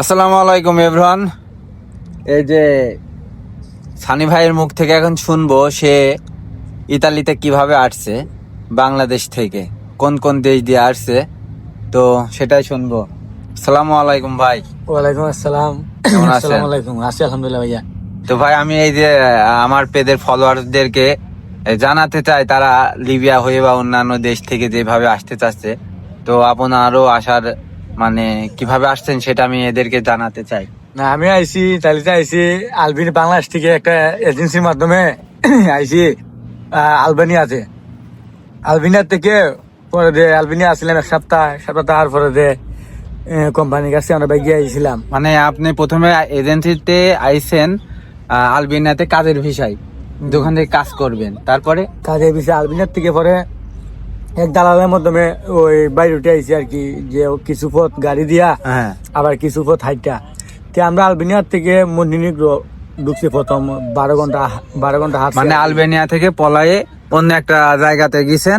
আসসালামু আলাইকুম এভরান এই যে সানি ভাইয়ের মুখ থেকে এখন শুনব সে ইতালিতে কীভাবে আসছে বাংলাদেশ থেকে কোন কোন দেশ দিয়ে আসছে তো সেটাই শুনব। আসসালামু আলাইকুম ভাই। ওয়ালাইকুম আসসালাম। কেমন আছেন? আলাইকুম। আছি আলহামদুলিল্লাহ ভাইয়া। তো ভাই আমি এই যে আমার পেদের ফলোয়ারদেরকে জানাতে চাই তারা লিবিয়া হয়ে বা অন্যান্য দেশ থেকে যেভাবে আসতে চাচ্ছে তো আপনারও আসার মানে কীভাবে আসছেন সেটা আমি এদেরকে জানাতে চাই। না আমি আইছি তালিতে আইছি আলবিন বাংলাদেশ থেকে একটা এজেন্সির মাধ্যমে আইছি আলবেনিয়াতে আলবেনিয়া থেকে পরে দে আলবেনিয়া আসছিলাম এক সপ্তাহ সপ্তাহ পরে দে কোম্পানির কাছে আমরা বাইকে আইছিলাম। মানে আপনি প্রথমে এজেন্সিতে আইছেন আহ, আলবেনিয়াতে কাজের ভিসায় দোকান থেকে কাজ করবেন তারপরে? কাজের বিষয়ে আলবেনিয়ার থেকে পরে এক দালালের মাধ্যমে ওই বাইরে উঠে আইছি আর কি যে কিছু পথ গাড়ি দিয়া হ্যাঁ। আবার কিছু পথ হাইটা তে আমরা আলবেনিয়ার থেকে মন্দিনিগ্রো ঢুকছি প্রথম বারো ঘণ্টা বারো ঘণ্টা হাঁটছি মানে আলবেনিয়া থেকে পলায়ে অন্য একটা জায়গাতে গেছেন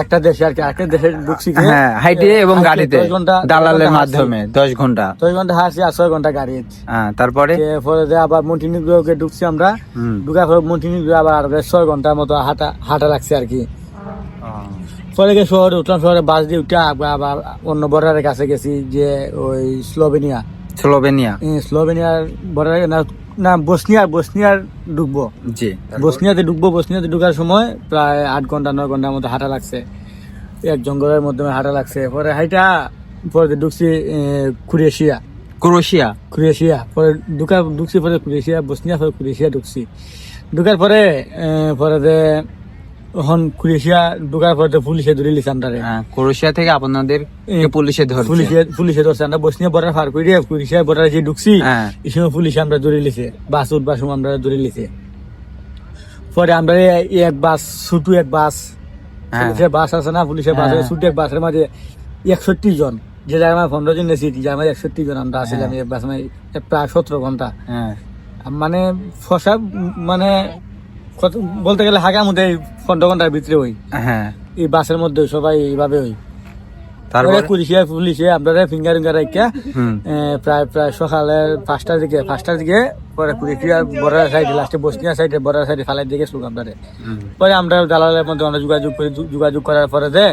একটা দেশে আর কি একটা দেশে ঢুকছি হ্যাঁ হাইটে এবং গাড়িতে দালালের মাধ্যমে দশ ঘণ্টা। দশ ঘণ্টা হাসি আর ছয় ঘণ্টা গাড়ি হ্যাঁ তারপরে? তে পরে যে আবার মন্টিনিগ্রোকে ঢুকছি আমরা। ঢুকার পর মন্টিনিগ্রো আবার আর ছয় ঘণ্টার মতো হাঁটা হাঁটা লাগছে আর কি। পরে গিয়ে শহরে উঠলাম শহরে বাস দিয়ে উঠে আবার অন্য বর্ডারের কাছে গেছি যে ওই স্লোভেনিয়া। স্লোভেনিয়া। স্লোভেনিয়ার বর্ডারে না না বসনিয়ার বসনিয়ার ঢুকবো। জি। বসনিয়াতে ঢুকবো বসনিয়াতে ঢুকার সময় প্রায় আট ঘণ্টা নয় ঘণ্টার মতো হাঁটা লাগছে। এক জঙ্গলের মাধ্যমে হাঁটা লাগছে। পরে হাইটা পরে ঢুকছি ক্রোয়েশিয়া। ক্রোয়েশিয়া। ক্রোয়েশিয়া। পরে ঢুকা ঢুকছি পরে ক্রোয়েশিয়া বসনিয়া পরে ক্রোয়েশিয়া ঢুকছি। ঢুকার পরে পরে এখন ক্রোয়েশিয়া ঢুকার পরে তো পুলিশে ধরে লিছে হ্যাঁ, ক্রোয়েশিয়া থেকে আপনাদের পুলিশে ধরছে? পুলিশে পুলিশে ধরছে। আমরা বসনিয়া বর্ডার পার করে ক্রোয়েশিয়া বর্ডার যে ঢুকছি হ্যাঁ। এই সময় পুলিশ আমরা ধরে লিছে বাস উঠবার সময় আমরা ধরে লিছে পরে আমরা এক বাস ছুটু এক বাস হ্যাঁ। পুলিশের বাস আছে না পুলিশের বাস। ছুটু এক বাসের মাঝে একষট্টি জন। যে জায়গায় আমার পনেরো জন নেছি যে আমার একষট্টি জন আমরা এই বাস মানে প্রায় সতেরো ঘণ্টা। মানে ফসা মানে বলতে গেলে হাগার মধ্যে পনেরো ঘণ্টার ভিতরে ওই। হ্যাঁ। এই বাসের মধ্যে সবাই এইভাবে ওই। তারপরে? পুলিশে পুলিশে আপনারা ফিঙ্গার ফিঙ্গার রাখিয়া প্রায় প্রায় সকালের পাঁচটার দিকে পাঁচটার দিকে পরে কুড়িটিয়ার বর্ডার সাইডে লাস্টে বসনিয়া সাইডে বর্ডার সাইডে ফালাই দিকে শুরু আমরা পরে আমরা দালালের মধ্যে আমরা যোগাযোগ করি যোগাযোগ করার পরে যে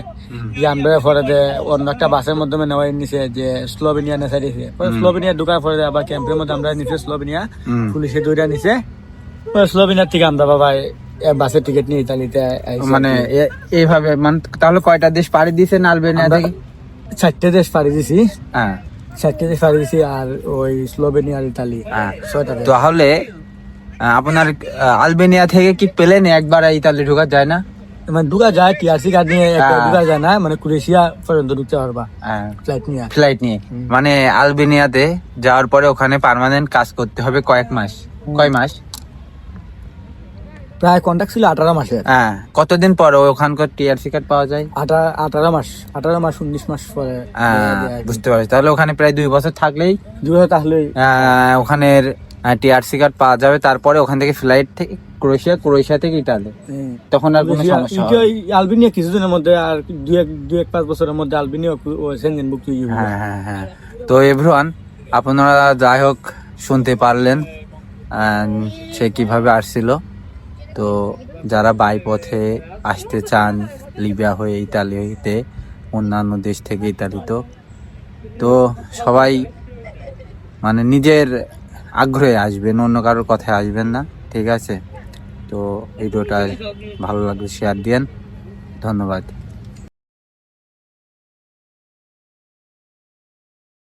যে আমরা পরে যে অন্য একটা বাসের মাধ্যমে নেওয়াই নিছে যে স্লোভেনিয়া নেশা দিছে পরে স্লোভেনিয়া ঢুকার পরে আবার ক্যাম্পের মধ্যে আমরা নিচে স্লোভেনিয়া পুলিশে দৌড়া নিছে। পরে স্লোভেনিয়ার থেকে আমরা বাবা বাসের টিকিট নিয়ে ইতালিতে মানে এইভাবে মানে তাহলে কয়টা দেশ পাড়ি দিয়েছেন আলবেনিয়া থেকে? চারটে দেশ পাড়ি দিছি। হ্যাঁ। চারটে দেশ পাড়ি দিছি আর ওই স্লোভেনিয়া আর ইতালি হ্যাঁ। তাহলে আপনার আলবেনিয়া থেকে কি প্লেনে একবার ইতালি ঢোকা যায় না? মানে ঢুকা যায় টিআরসি কার্ড নিয়ে হ্যাঁ। ঢুকা যায় না মানে ক্রোয়েশিয়া পর্যন্ত ঢুকতে পারবা। হ্যাঁ। ফ্লাইট নিয়ে। ফ্লাইট নিয়ে। মানে আলবেনিয়াতে যাওয়ার পরে ওখানে পার্মানেন্ট কাজ করতে হবে কয়েক মাস। কয় মাস? প্রায় কন্ট্যাক্ট ছিল আঠারো মাসের। হ্যাঁ কতদিন পর ওখানকার টিআরসি কার্ড পাওয়া যায়? আঠা- আঠারো মাস আঠারো মাস উনিশ মাস পরে হ্যাঁ। বুঝতে পারছি। তাহলে ওখানে প্রায় দুই বছর থাকলেই দুই তাহলে আহ, ওখানের টিআরসি কার্ড পাওয়া যাবে। তারপরে ওখান থেকে ফ্লাইট থেকে ক্রোয়েশিয়া ক্রোয়েশিয়া থেকে ইটালি তখন আর কোনো সমস্যা। আলবিনিয়া কিছুদিনের মধ্যে আর দুই এক দুই এক পাঁচ বছরের মধ্যে আলবিনিয়া সেনজেন বুক হ্যাঁ হ্যাঁ হ্যাঁ তো এভরিওয়ান আপনারা যাই হোক শুনতে পারলেন সে কীভাবে আসছিল। তো যারা বাইপথে আসতে চান লিবিয়া হয়ে ইতালিতে, অন্যান্য দেশ থেকে ইতালি তো সবাই মানে নিজের আগ্রহে আসবেন, অন্য কারোর কথায় আসবেন না, ঠিক আছে? তো ভিডিওটা ভালো লাগলে শেয়ার দিয়েন। ধন্যবাদ।